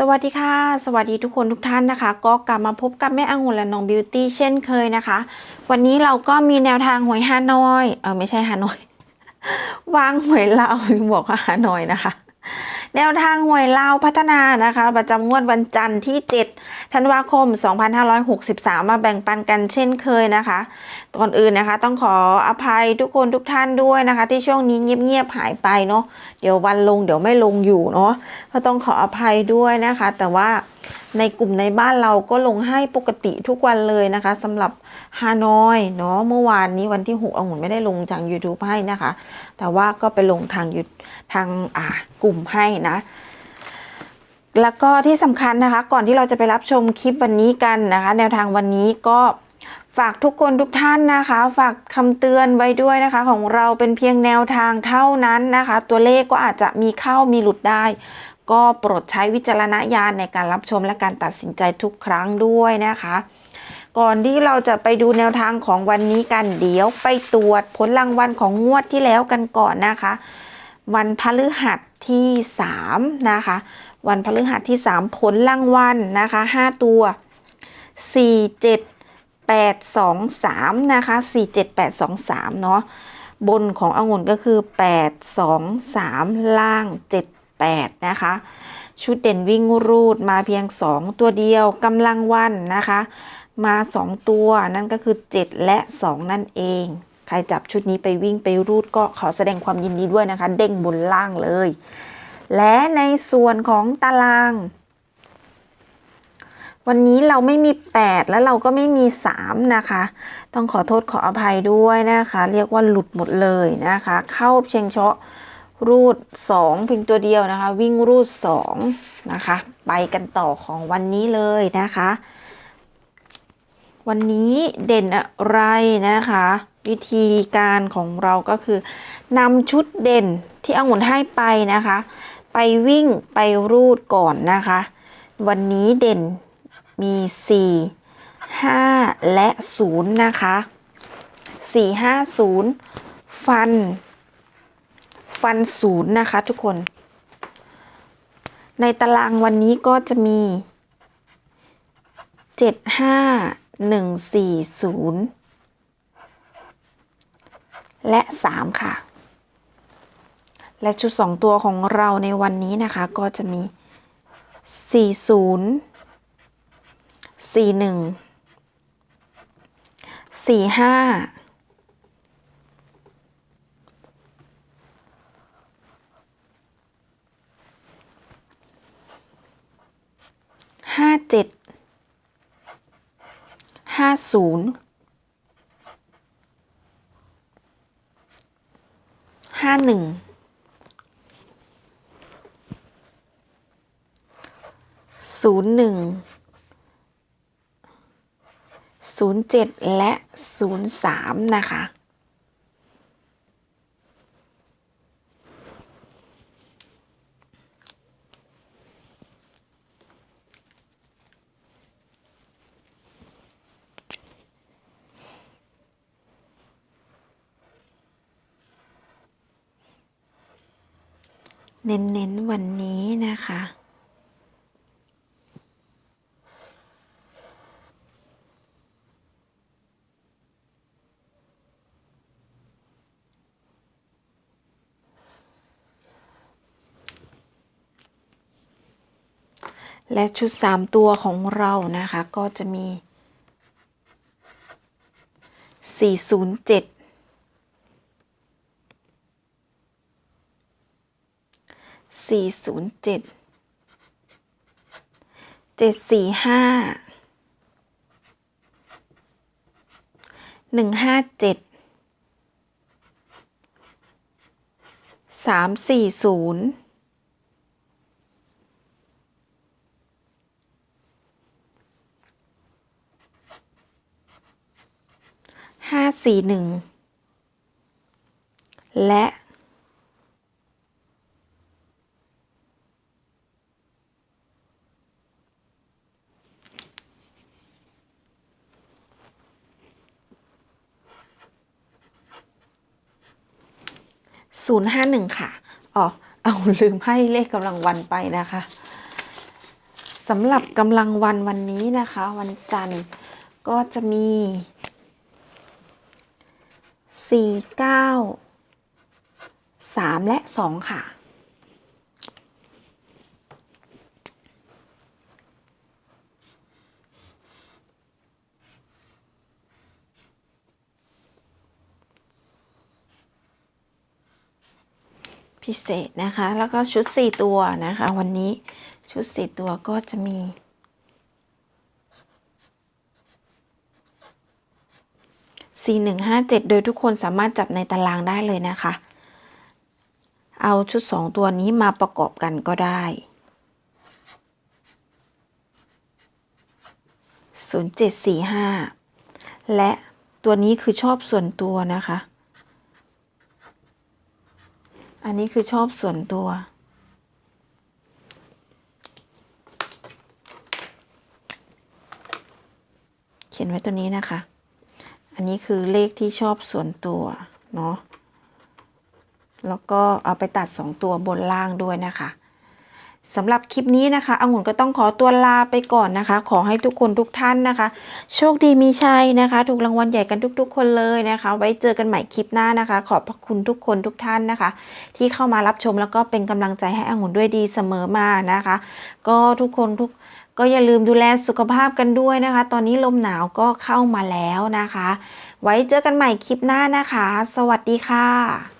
สวัสดีค่ะ สวัสดีทุกคนทุกท่านนะคะ ก็กลับมาพบกับแม่องุ่นและน้องบิวตี้เช่นเคยนะคะ วันนี้เราก็มีแนวทางหวยฮานอย เออไม่ใช่ฮานอยวางหวยเราบอกว่าฮานอยนะคะ แนวทางหวยลาวพัฒนานะคะ ประจำงวดวันจันทร์ที่ 7 ธันวาคม 2563 มาแบ่งปันกันเช่นเคยนะคะก่อนอื่นนะคะ ต้องขออภัยทุกคนทุกท่านด้วยนะคะ ที่ช่วงนี้เงียบๆหายไปเนาะเดี๋ยววันลงเดี๋ยวไม่ลงอยู่เนาะก็ต้องขออภัยด้วยนะคะ แต่ว่า ในกลุ่มในบ้านเราก็ลงให้ปกติทุกวันเลยนะคะสำหรับฮานอยเนาะเมื่อวานนี้วันที่6องุ่นไม่ได้ลงทาง YouTube ให้นะคะ แต่ว่าก็ไปลงทางยูทางอ่ากลุ่มให้นะแล้วก็ที่สำคัญนะคะ ก่อนที่เราจะไปรับชมคลิปวันนี้กันนะคะ แนวทางวันนี้ก็ฝากทุกคนทุกท่านนะคะ ฝากคำเตือนไว้ด้วยนะคะ ของเราเป็นเพียงแนวทางเท่านั้นนะคะ ตัวเลขก็อาจจะมีเข้ามีหลุดได้ ก็โปรดใช้วิจารณญาณในการรับชมและการตัดสินใจทุกครั้งด้วยนะคะ ก่อนที่เราจะไปดูแนวทางของวันนี้กันเดี๋ยวไปตรวจผลรางวัลของงวดที่แล้วกันก่อนนะคะ วันพฤหัสที่3นะคะ วันพฤหัสที่ 3 ผลรางวัลนะคะ 5 ตัว 4 7 8 2 3 นะคะ 4 7 8 2 3 เนาะบนขององุ่นก็คือ 8 2 3 ล่าง 7 8 นะคะ ชุดเด่นวิ่งรูดมาเพียง 2 ตัวเดียวกำลังวันนะคะ มา 2 ตัวนั่นก็คือ 7 และ 2 นั่นเอง ใครจับชุดนี้ไปวิ่งไปรูดก็ขอแสดงความยินดีด้วยนะคะ เด้งบนล่างเลย และในส่วนของตาราง วันนี้เราไม่มี 8 แล้วเราก็ไม่มี 3 นะคะ ต้องขอโทษขออภัยด้วยนะคะ เรียกว่าหลุดหมดเลยนะคะ เข้าเชียงเชาะ รูด 2 เพียงตัวเดียวนะคะ วิ่งรูด 2 นะคะ ไปกันต่อของวันนี้เลยนะคะ วันนี้เด่นอะไรนะคะ วิธีการของเราก็คือนำชุดเด่นที่องุ่นให้ไปนะคะ ไปวิ่งไปรูดก่อนนะคะ วันนี้เด่นมี 4 5 และ 0 นะคะ 4 5 0 ฟัน ฟัน0นย์นะคะทุกคน ในตารางวันนี้ก็จะมี7 5 1 4 0และ3ค่ะ และชุด2ตัวของเราในวันนี้นะคะ ก็จะมี40 41 45 57 50ห้า หนึ่งศูนย์หนึ่งศูนย์เจ็ดและศูนย์สามนะคะ เน้นๆวันนี้นะคะ และชุด3ตัวของเรานะคะ ก็จะมี 407 สี่ศูนย์เจ็ดเจ็ดสี่ห้าหนึ่งห้าเจ็ดสามสี่ศูนย์ห้าสี่หนึ่งและ ศูนย์ห้าหนึ่งค่ะอ๋อเอาลืมให้เลขกำลังวันไปนะคะสำหรับกำลังวันวันนี้นะคะ วันจันทร์ก็จะมีสี่เก้าสามและสองค่ะ พิเศษนะคะ แล้วก็ชุดสี่ตัวนะคะ วันนี้ชุดสี่ตัวก็จะมีสี่หนึ่งห้าเจ็ดโดยทุกคนสามารถจับในตารางได้เลยนะคะ เอาชุดสองตัวนี้มาประกอบกันก็ได้ศูนย์เจ็ดสี่ห้าและตัวนี้คือชอบส่วนตัวนะคะ อันนี้คือชอบส่วนตัว เขียนไว้ตัวนี้นะคะ อันนี้คือเลขที่ชอบส่วนตัว เนาะ แล้วก็เอาไปตัด2ตัวบนล่างด้วยนะคะ สำหรับคลิปนี้นะคะองุ่นก็ต้องขอตัวลาไปก่อนนะคะ ขอให้ทุกคนทุกท่านนะคะ โชคดีมีชัยนะคะ ถูกรางวัลใหญ่กันทุก ๆ คนเลยนะคะ ไว้เจอกันใหม่คลิปหน้านะคะ ขอบพระคุณทุกคนทุกท่านนะคะ ที่เข้ามารับชมแล้วก็เป็นกำลังใจให้องุ่นด้วยดีเสมอมานะคะ ก็ทุกคนทุกก็อย่าลืมดูแลสุขภาพกันด้วยนะคะ ตอนนี้ลมหนาวก็เข้ามาแล้วนะคะ ไว้เจอกันใหม่คลิปหน้านะคะ สวัสดีค่ะ